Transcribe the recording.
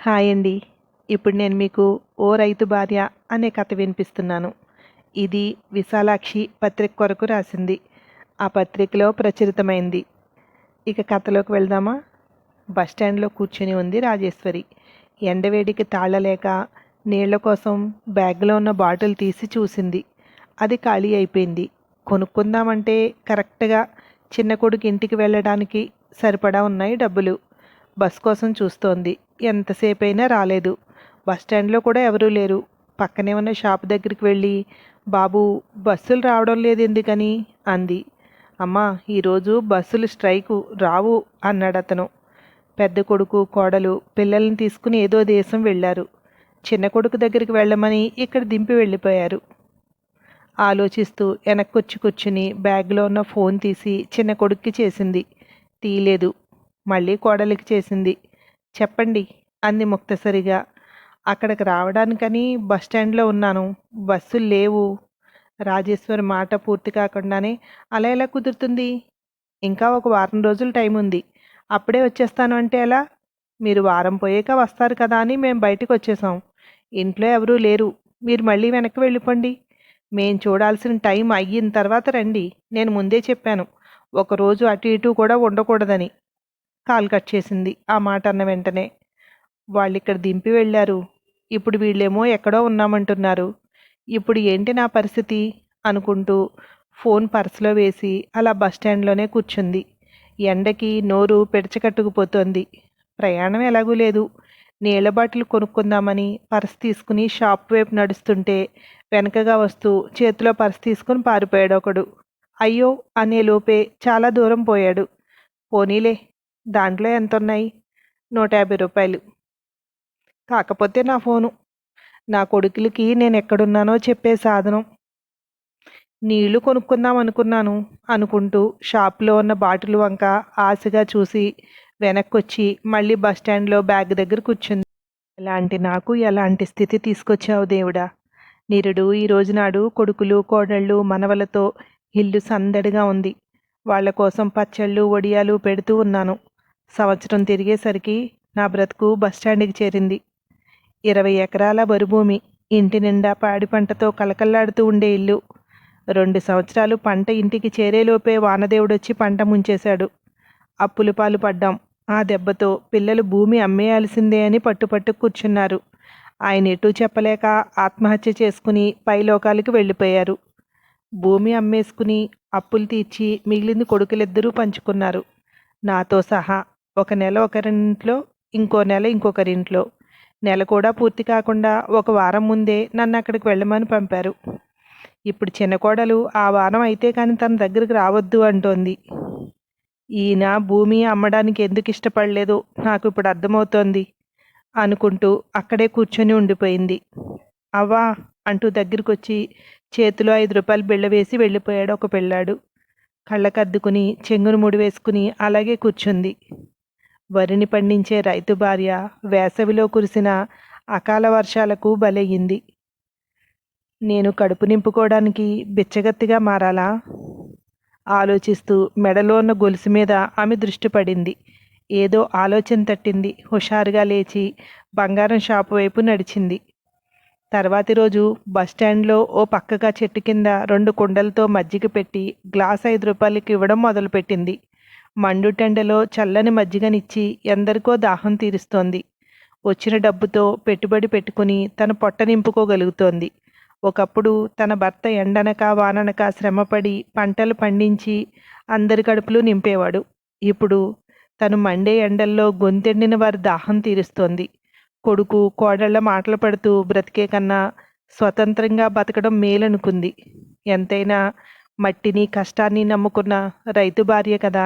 Hi అండి ఇప్పుడు నేను మీకు ఓ రైతు భార్య అనే కథ వినిపిస్తున్నాను. ఇది విశాలాక్షి పత్రిక కొరకు రాసింది. ఆ పత్రికలో ప్రచురితమైంది. ఇక కథలోకి వెళ్దామా? బస్ స్టాండ్లో కూర్చొని ఉంది రాజేశ్వరి. ఎండవేడికి తాళలేక నీళ్ళ కోసం బ్యాగ్లో ఉన్న బాటిల్ తీసి చూసింది. అది ఖాళీ అయిపోయింది. కొనుక్కుందామంటే కరెక్ట్గా చిన్న కొడుకు ఇంటికి వెళ్ళడానికి సరిపడా ఉన్నాయి డబ్బులు. బస్ కోసం చూస్తోంది. ఎంతసేపు అయినా రాలేదు. బస్ స్టాండ్లో కూడా ఎవరూ లేరు. పక్కనే ఉన్న షాప్ దగ్గరికి వెళ్ళి బాబు బస్సులు రావడం లేదు ఎందుకని అంది. అమ్మా ఈరోజు బస్సులు స్ట్రైకు రావు అన్నాడు అతను. పెద్ద కొడుకు కోడలు పిల్లల్ని తీసుకుని ఏదో దేశం వెళ్ళారు. చిన్న కొడుకు దగ్గరికి వెళ్ళమని ఇక్కడ దింపి వెళ్ళిపోయారు. ఆలోచిస్తూ వెనక్కొచ్చి కూర్చుని బ్యాగ్లో ఉన్న ఫోన్ తీసి చిన్న కొడుక్కి చేసింది. తీయలేదు. మళ్ళీ కోడలికి చేసింది. చెప్పండి అంది ముక్తసరిగా. అక్కడికి రావడానికని బస్ స్టాండ్లో ఉన్నాను. బస్సులు లేవు. రాజేశ్వరి మాట పూర్తి కాకుండానే అలా ఎలా కుదురుతుంది? ఇంకా ఒక వారం రోజులు టైం ఉంది. అప్పుడే వచ్చేస్తాను అంటే ఎలా? మీరు వారం పోయాక వస్తారు కదా అని మేము బయటకు వచ్చేసాం. ఇంట్లో ఎవరూ లేరు. మీరు మళ్ళీ వెనక్కి వెళ్ళిపోండి. మేం చూడాల్సిన టైం అయిన తర్వాత రండి. నేను ముందే చెప్పాను. ఒకరోజు అటు ఇటు కూడా ఉండకూడదని. కాల్ కట్ చేసింది ఆ మాట అన్న వెంటనే. వాళ్ళు ఇక్కడ దింపి వెళ్ళారు. ఇప్పుడు వీళ్ళేమో ఎక్కడో ఉన్నామంటున్నారు. ఇప్పుడు ఏంటి నా పరిస్థితి? అనుకుంటూ ఫోన్ పర్సులో వేసి అలా బస్ స్టాండ్లోనే కూర్చుంది. ఎండకి నోరు పెడచకట్టుకుపోతోంది. ప్రయాణం ఎలాగూ లేదు. నీళ్ళ బాటిల్ కొనుక్కుందామని పర్స్ తీసుకుని షాప్ వైపు నడుస్తుంటే వెనకగా వస్తూ చేతిలో పర్స్ తీసుకుని పారిపోయాడు ఒకడు అయ్యో! అనే లోపే చాలా దూరం పోయాడు. పోనీలే దాంట్లో ఎంత ఉన్నాయి నూట యాభై రూపాయలు. కాకపోతే నా ఫోను. నా కొడుకులకి నేను ఎక్కడున్నానో చెప్పే సాధనం. నీళ్ళు కొనుక్కుందాం అనుకున్నాను. అనుకుంటూ షాప్లో ఉన్న బాటిల్ వంక ఆశగా చూసి వెనక్కొచ్చి మళ్ళీ బస్ స్టాండ్లో బ్యాగ్ దగ్గర కూర్చుంది. ఎలాంటి నాకు ఎలాంటి స్థితి తీసుకొచ్చావు దేవుడా? నిరుడు ఈ రోజునాడు కొడుకులు కోడళ్ళు మనవలతో ఇల్లు సందడిగా ఉంది. వాళ్ళ కోసం పచ్చళ్ళు వడియాలు పెడుతూ ఉన్నాను. సంవత్సరం తిరిగేసరికి నా బ్రతుకు బస్టాండ్కి చేరింది. ఇరవై ఎకరాల బరుభూమి ఇంటి నిండా పాడి పంటతో కలకల్లాడుతూ ఉండే ఇల్లు. రెండు సంవత్సరాలు పంట ఇంటికి చేరేలోపే వానదేవుడొచ్చి పంట ముంచేశాడు. అప్పులు పాలు పడ్డాం. ఆ దెబ్బతో పిల్లలు భూమి అమ్మేయాల్సిందే అని పట్టుపట్టు కూర్చున్నారు. ఆయన ఎటూ చెప్పలేక ఆత్మహత్య చేసుకుని పైలోకాలకు వెళ్ళిపోయారు. భూమి అమ్మేసుకుని అప్పులు తీర్చి మిగిలింది కొడుకులిద్దరూ పంచుకున్నారు. నాతో సహా ఒక నెల ఒకరింట్లో ఇంకో నెల ఇంకొకరింట్లో. నెల కూడా పూర్తి కాకుండా ఒక వారం ముందే నన్ను అక్కడికి వెళ్ళమని పంపారు. ఇప్పుడు చిన్న కోడలు ఆ వారం అయితే కానీ తన దగ్గరికి రావద్దు అంటోంది. ఈయన భూమి అమ్మడానికి ఎందుకు ఇష్టపడలేదు నాకు ఇప్పుడు అర్థమవుతోంది అనుకుంటూ అక్కడే కూర్చొని ఉండిపోయింది. అవ్వా అంటూ దగ్గరికి వచ్చి చేతిలో ఐదు రూపాయలు బిళ్ళ వేసి వెళ్ళిపోయాడు ఒక పిల్లాడు. కళ్ళకద్దుకుని చెంగును ముడి వేసుకుని అలాగే కూర్చుంది. వరిని పండించే రైతు భార్య వేసవిలో కురిసిన అకాల వర్షాలకు బలయ్యింది నేను కడుపు నింపుకోవడానికి బిచ్చగత్తిగా మారాలా? ఆలోచిస్తూ మెడలో ఉన్న గొలుసు మీద ఆమె దృష్టి పడింది. ఏదో ఆలోచన తట్టింది. హుషారుగా లేచి బంగారం షాపు వైపు నడిచింది. తర్వాతి రోజు బస్టాండ్లో ఓ పక్కగా చెట్టు కింద రెండు కుండలతో మజ్జిగ పెట్టి గ్లాస్ ఐదు రూపాయలకి ఇవ్వడం మొదలుపెట్టింది. మండుటెండలో చల్లని మజ్జిగనిచ్చి ఎందరికో దాహం తీరుస్తోంది. వచ్చిన డబ్బుతో పెట్టుబడి పెట్టుకుని తన పొట్ట నింపుకోగలుగుతోంది. ఒకప్పుడు తన భర్త ఎండనక వాననక శ్రమపడి పంటలు పండించి అందరి కడుపులు నింపేవాడు. ఇప్పుడు తను మండే ఎండల్లో గొంతెండిన వారి దాహం తీరుస్తోంది. కొడుకు కోడళ్ళ మాటలు పడుతూ బ్రతికే కన్నా స్వతంత్రంగా బతకడం మేలనుకుంది. ఎంతైనా మట్టిని కష్టాన్ని నమ్ముకున్న రైతు భార్య కదా.